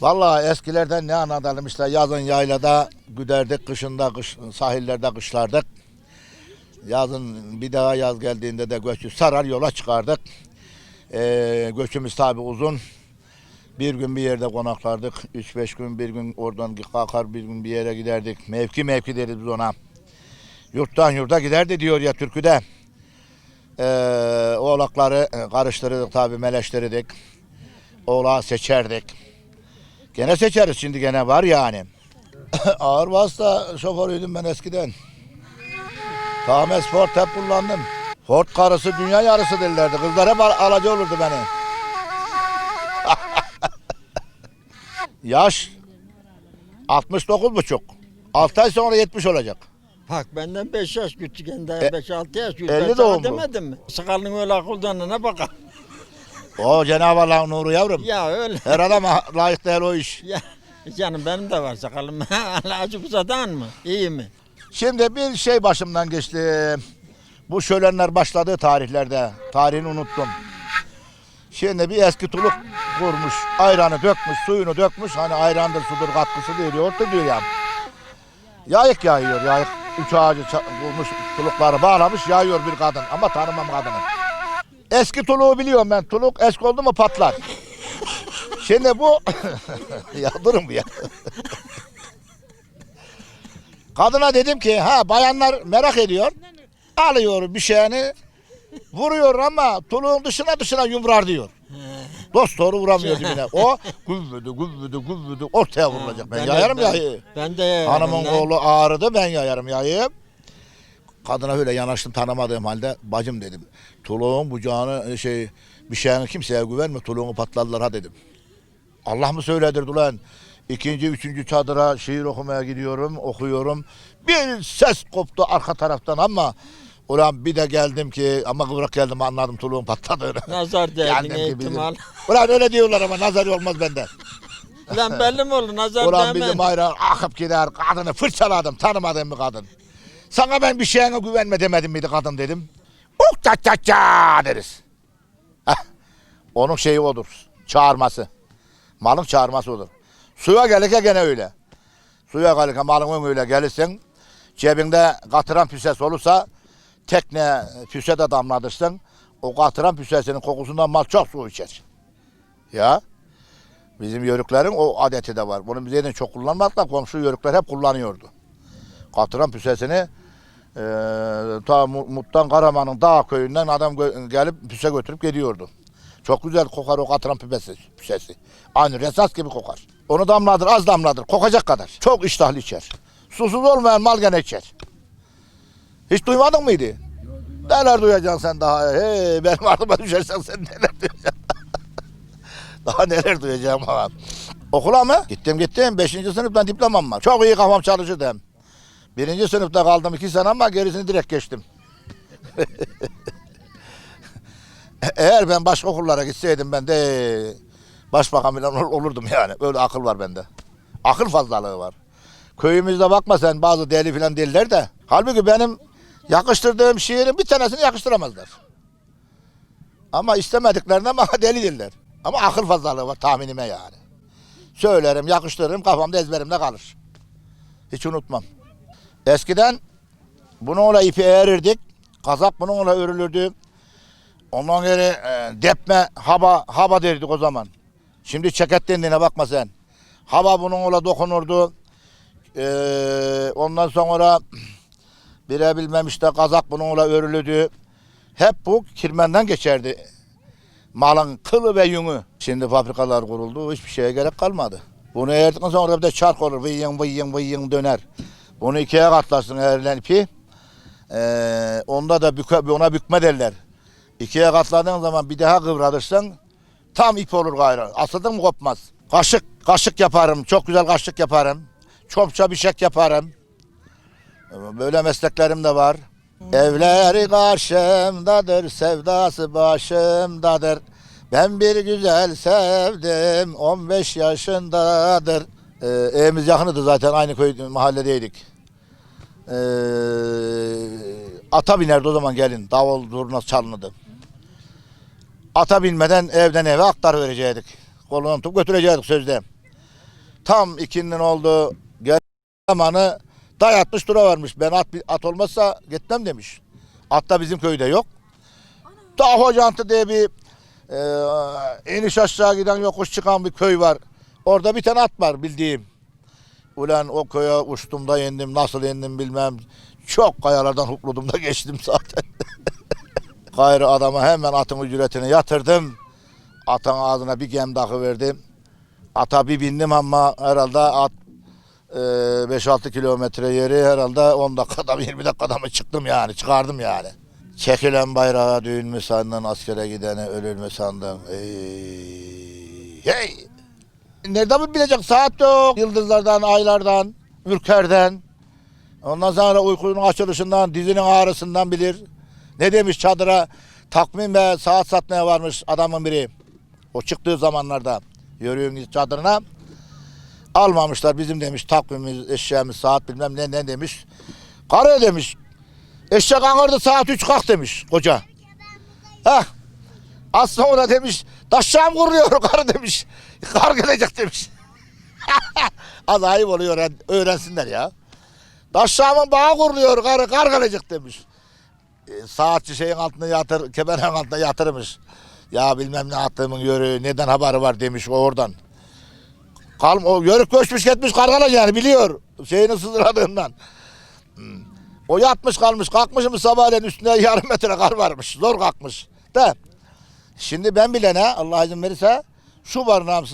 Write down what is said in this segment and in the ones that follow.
Vallahi eskilerden ne anlatalım işte yazın yaylada güderdik, kışında kış, sahillerde kışlardık. Yazın bir daha yaz geldiğinde de göçü sarar yola çıkardık. Ee, göçümüz tabi uzun. Bir gün bir yerde konaklardık. Üç beş gün bir gün oradan kalkar bir gün bir yere giderdik. Mevki mevki deriz biz ona. Yurttan yurda giderdi diyor ya türküde. Ee, oğlakları karıştırırdık tabi meleştirirdik. Oğlağı seçerdik. Gene seçeriz şimdi gene var yani. Ağır vasıta şoförüydüm ben eskiden. Tames Ford hep kullandım. Ford karısı dünya yarısı derlerdi. Kızlar hep al- alacı olurdu beni. Yaş 69 buçuk. 6 ay sonra 70 olacak. Bak benden 5 yaş küçük hem E, de 5-6 yaş küçük. 50 Ben sana doğumlu. demedim mi? Sakalın öyle akıldanına bakar. O Cenab-ı Allah'ın nuru yavrum. Ya öyle. Her adama layık değil o iş. Ya canım benim de var sakalım. Acı uzadan mı? İyi mi? Şimdi bir şey başımdan geçti. Bu şölenler başladığı tarihlerde. Tarihini unuttum. Şimdi bir eski tuluk kurmuş. Ayranı dökmüş, suyunu dökmüş. Hani ayrandır, sudur, katkısı diyor, yoğurttur diyor ya. Yayık yayıyor, yayık. Üç ağacı kurmuş, tulukları bağlamış, yayıyor bir kadın. Ama tanımam kadını. Eski tuluğu biliyorum ben. Tuluk eski oldu mu patlar. Şimdi bu... ya durun bir ya. Kadına dedim ki ha bayanlar merak ediyor. Alıyor bir şeyini vuruyor ama tuluğun dışına dışına yumrar diyor. Dost doğru vuramıyor dibine. O güvvüdü güvvüdü güvvüdü ortaya vurulacak. Ben de- yayarım ben- yayı. Ben de yayarım. Hanımın lan. oğlu ağrıdı ben yayarım yayı. Kadına öyle yanaştım tanımadığım halde bacım dedim. Tuluğun bucağını şey bir şeyini kimseye güvenme tuluğunu patladılar ha dedim. Allah mı söyledirdi ulan? İkinci, üçüncü çadıra şiir okumaya gidiyorum, okuyorum. Bir ses koptu arka taraftan ama ulan bir de geldim ki ama kıvrak geldim anladım tuluğun patladığını. Nazar bizim- ihtimal. Ulan öyle diyorlar ama nazar olmaz bende. Lan belli mi olur nazar Ulan değmez. bizim ayran akıp gider kadını fırçaladım tanımadığım bir kadın. Sana ben bir şeyine güvenme demedim miydi kadın dedim. Uk ça ça ça deriz. Heh. Onun şeyi odur. Çağırması. Malın çağırması olur. Suya gelirken gene öyle. Suya gelirken malın öyle gelirsin. Cebinde katıran püses olursa tekne püse de damlatırsın. O katıran püsesinin kokusundan mal çok su içer. Ya. Bizim yörüklerin o adeti de var. Bunu biz zaten çok kullanmadık da komşu yörükler hep kullanıyordu. Katıran püsesini eee ta Mu- Muttan Karaman'ın dağ köyünden adam gelip püse götürüp gidiyordu. Çok güzel kokar o katıran püsesi. püsesi. Aynı resas gibi kokar. Onu damladır, az damladır. Kokacak kadar. Çok iştahlı içer. Susuz olmayan mal gene içer. Hiç duymadın mıydı? Neler duyacaksın sen daha? Hey, benim ardıma düşersen sen neler duyacaksın? Daha neler duyacağım ama. Okula mı? Gittim gittim. Beşinci sınıftan diplomam var. Çok iyi kafam çalışırdı hem. Birinci sınıfta kaldım iki sene ama gerisini direkt geçtim. Eğer ben başka okullara gitseydim ben de başbakan falan ol- olurdum yani. Öyle akıl var bende. Akıl fazlalığı var. Köyümüzde bakma sen bazı deli falan değiller de. Halbuki benim yakıştırdığım şiirin bir tanesini yakıştıramazlar. Ama istemediklerine bana deli derler. Ama akıl fazlalığı var tahminime yani. Söylerim, yakıştırırım, kafamda ezberimde kalır. Hiç unutmam. Eskiden bununla ipi eğerirdik. Kazak bununla örülürdü. Ondan geri e, depme, haba, haba derdik o zaman. Şimdi çeket dendiğine bakma sen. Hava bununla dokunurdu. Ee, ondan sonra bire bilmem işte kazak bununla örülürdü. Hep bu kirmenden geçerdi. Malın kılı ve yünü. Şimdi fabrikalar kuruldu. Hiçbir şeye gerek kalmadı. Bunu eğerdikten sonra bir de çark olur. Vıyın vıyın vıyın döner. Bunu ikiye katlarsın eğerilen ipi. Ee, onda da büke, ona bükme derler. İkiye katladığın zaman bir daha kıvratırsın. Tam ip olur gayrı. Asıldın mı kopmaz. Kaşık, kaşık yaparım. Çok güzel kaşık yaparım. Çopça bişek yaparım. Böyle mesleklerim de var. Evleri karşımdadır, sevdası başımdadır. Ben bir güzel sevdim, 15 yaşındadır. Ee, evimiz yakındı zaten, aynı köy mahalledeydik. Ee, ata binerdi o zaman gelin, davul zurna çalınırdı. Ata binmeden evden eve aktar verecektik. Kolunu tutup götürecektik sözde. Tam ikinin oldu. Gel zamanı dayatmış dura varmış. Ben at, at olmazsa gitmem demiş. At da bizim köyde yok. Ta Hocantı diye bir e, iniş aşağı giden yokuş çıkan bir köy var. Orada bir tane at var bildiğim. Ulan o köye uçtum da yendim. Nasıl yendim bilmem. Çok kayalardan hupludum da geçtim zaten. Gayrı adama hemen atın ücretini yatırdım. Atın ağzına bir gem takı verdim. Ata bir bindim ama herhalde at e, 5-6 kilometre yeri herhalde 10 dakikada mı 20 dakikada mı çıktım yani çıkardım yani. Çekilen bayrağa düğün mü sandın askere gidene ölür mü sandın? Ey, hey! Nereden bilecek saat yok. Yıldızlardan, aylardan, ürkerden. Ondan sonra uykunun açılışından, dizinin ağrısından bilir. Ne demiş çadıra takvim ve saat satmaya varmış adamın biri. O çıktığı zamanlarda yörüğün çadırına almamışlar bizim demiş takvimimiz, eşyamız, saat bilmem ne ne demiş. Karı demiş. Eşek anırdı saat 3 kalk demiş koca. Heh. Az sonra demiş taşşam kuruyor karı demiş. Kar gelecek demiş. Az oluyor öğren- öğrensinler ya. Taşşamın bağı kuruluyor karı kar gelecek demiş. E, saatçi şeyin altına yatır, kemerin altına yatırmış. Ya bilmem ne attığımın yörü neden haberi var demiş o oradan. Kalm, o yörük göçmüş gitmiş kargalar yani biliyor. Şeyini sızladığından. Hmm. O yatmış kalmış kalkmış mı sabahleyin üstüne yarım metre kar varmış. Zor kalkmış. De. Şimdi ben bilene Allah izin verirse şu barınağım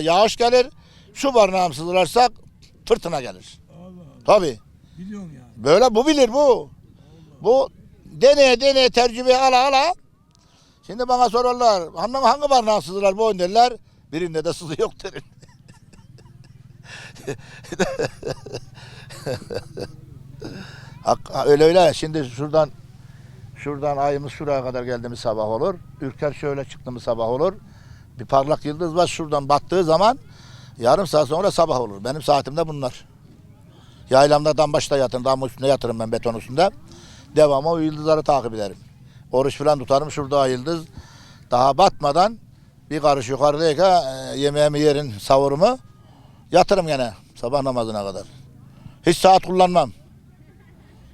yağış gelir. Şu barınağım fırtına gelir. Allah Tabii. biliyorsun yani. Böyle bu bilir bu. Bu deneye deneye tecrübe ala ala. Şimdi bana sorarlar hangi, hangi barınağa sızılar bu derler. Birinde de sızı yok derim. Öyle öyle şimdi şuradan şuradan ayımız şuraya kadar geldiğimiz sabah olur. Ürker şöyle çıktığımız sabah olur. Bir parlak yıldız var şuradan battığı zaman yarım saat sonra sabah olur. Benim saatimde bunlar. Yaylamda dam başta yatırım, dam üstünde yatırım ben beton üstünde. Devamlı o yıldızları takip ederim. Oruç falan tutarım. Şurada yıldız daha batmadan bir karış yukarıdayken e, yemeğimi yerin savurumu yatırım gene sabah namazına kadar. Hiç saat kullanmam.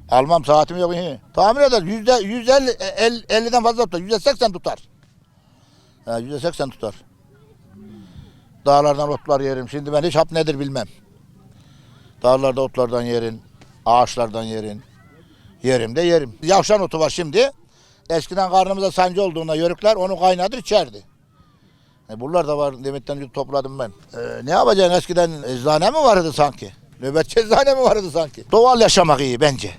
Almam saatim yok. Tahmin eder yüzde yüzde elli, el- elliden fazla tutar. Yüzde seksen tutar. Yüzde seksen tutar. Dağlardan otlar yerim. Şimdi ben hiç hap nedir bilmem. Dağlarda otlardan yerin, ağaçlardan yerin. Yerim de yerim. Yavşan otu var şimdi. Eskiden karnımıza sancı olduğunda yörükler onu kaynadır içerdi. E bunlar da var demetten topladım ben. E, ne yapacaksın eskiden eczane mi vardı sanki? Nöbetçi eczane mi vardı sanki? Doğal yaşamak iyi bence.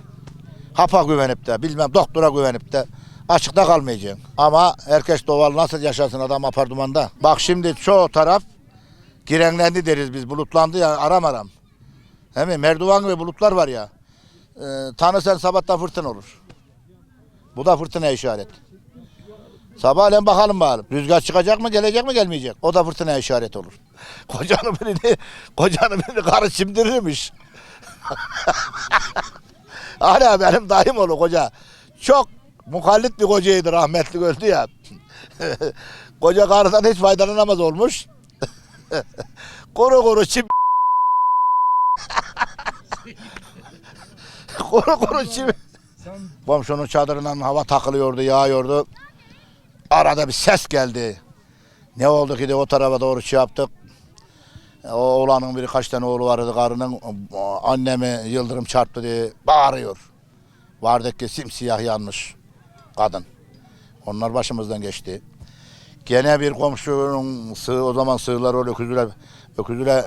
Hapa güvenip de bilmem doktora güvenip de açıkta kalmayacaksın. Ama herkes doğal nasıl yaşasın adam apartmanda. Bak şimdi çoğu taraf girenlendi deriz biz bulutlandı ya aram aram. Değil mi? Merdivan ve bulutlar var ya. Ee, tanısan sabahta fırtına olur. Bu da fırtına işaret. Sabahleyin bakalım bakalım. Rüzgar çıkacak mı, gelecek mi, gelmeyecek. O da fırtına işaret olur. Kocanın birini, kocanın birini karı çimdirirmiş. Hala benim dayım oğlu koca. Çok mukallit bir kocaydı rahmetli öldü ya. koca karıdan hiç faydalanamaz olmuş. kuru kuru çim kuru kuru çim. Komşunun çadırından hava takılıyordu, yağıyordu. Arada bir ses geldi. Ne oldu ki de o tarafa doğru şey yaptık. O oğlanın biri kaç tane oğlu vardı karının. Annemi yıldırım çarptı diye bağırıyor. Vardık ki simsiyah yanmış kadın. Onlar başımızdan geçti. Gene bir komşunun sığ, o zaman sığırlar öyle öküzüle, öküzüle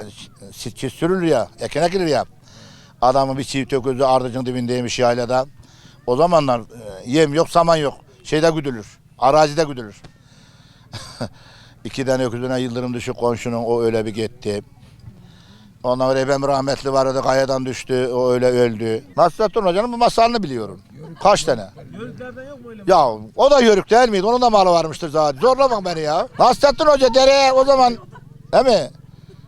sitçi sürülür ya, ekene girir ya. Adamın bir çift öküzü ardıcın dibindeymiş yaylada. O zamanlar e, yem yok, saman yok. Şeyde güdülür, arazide güdülür. İki tane öküzüne yıldırım düşük komşunun o öyle bir gitti. Ondan sonra Ebem rahmetli vardı kayadan düştü o öyle öldü. Nasrettin Hoca'nın bu masalını biliyorum. Kaç tane? yörüklerden yok mu öyle? Ya o da yörük değil miydi? Onun da malı varmıştır zaten. Zorlama beni ya. Nasrettin Hoca dereye o zaman değil mi?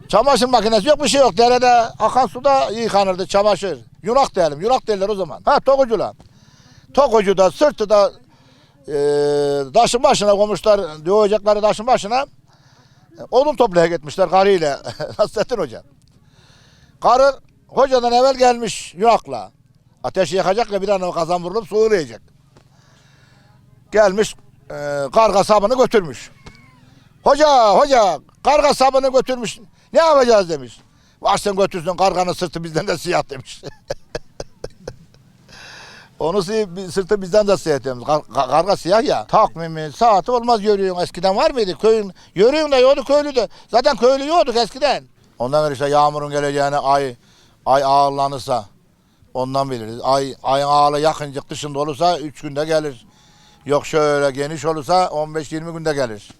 Çamaşır makinesi yok bir şey yok. Derede akan suda yıkanırdı çamaşır. Yunak diyelim. Yunak derler o zaman. Ha tokucula. Tokucu da sırtı da e, taşın başına koymuşlar. Doğacakları taşın başına. Odun toplaya gitmişler karıyla. Nasrettin Hoca. Karı hocadan evvel gelmiş yuakla. Ateşi yakacak ya bir an kazan vurulup soğuyacak. Gelmiş e, karga sabını götürmüş. Hoca hoca karga sabını götürmüş. Ne yapacağız demiş. Varsın götürsün karganın sırtı bizden de siyah demiş. Onu sırtı bizden de siyah demiş. Kar- ka- karga siyah ya. Takvimi, saati olmaz yürüyün. Eskiden var mıydı? Köyün, yürüyün de yoktu köylü de. Zaten köylü yoktuk eskiden. Ondan beri işte yağmurun geleceğini ay ay ağırlanırsa ondan biliriz. Ay ayın ağırlı yakıncık dışında olursa 3 günde gelir. Yok şöyle geniş olursa 15-20 günde gelir.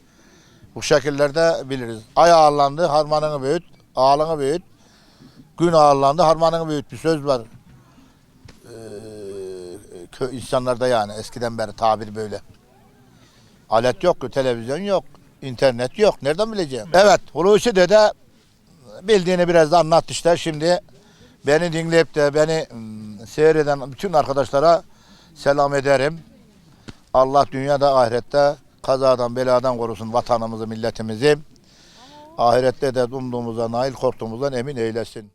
Bu şekillerde biliriz. Ay ağırlandı, harmanını büyüt, ağalını büyüt. Gün ağırlandı, harmanını büyüt bir söz var. Ee, insanlarda yani eskiden beri tabir böyle. Alet yok, televizyon yok, internet yok. Nereden bileceğim? Evet, Hulusi Dede bildiğini biraz da anlattı işte. Şimdi beni dinleyip de beni mm, seyreden bütün arkadaşlara selam ederim. Allah dünyada ahirette kazadan beladan korusun vatanımızı milletimizi. Ahirette de umduğumuza nail korktuğumuzdan emin eylesin.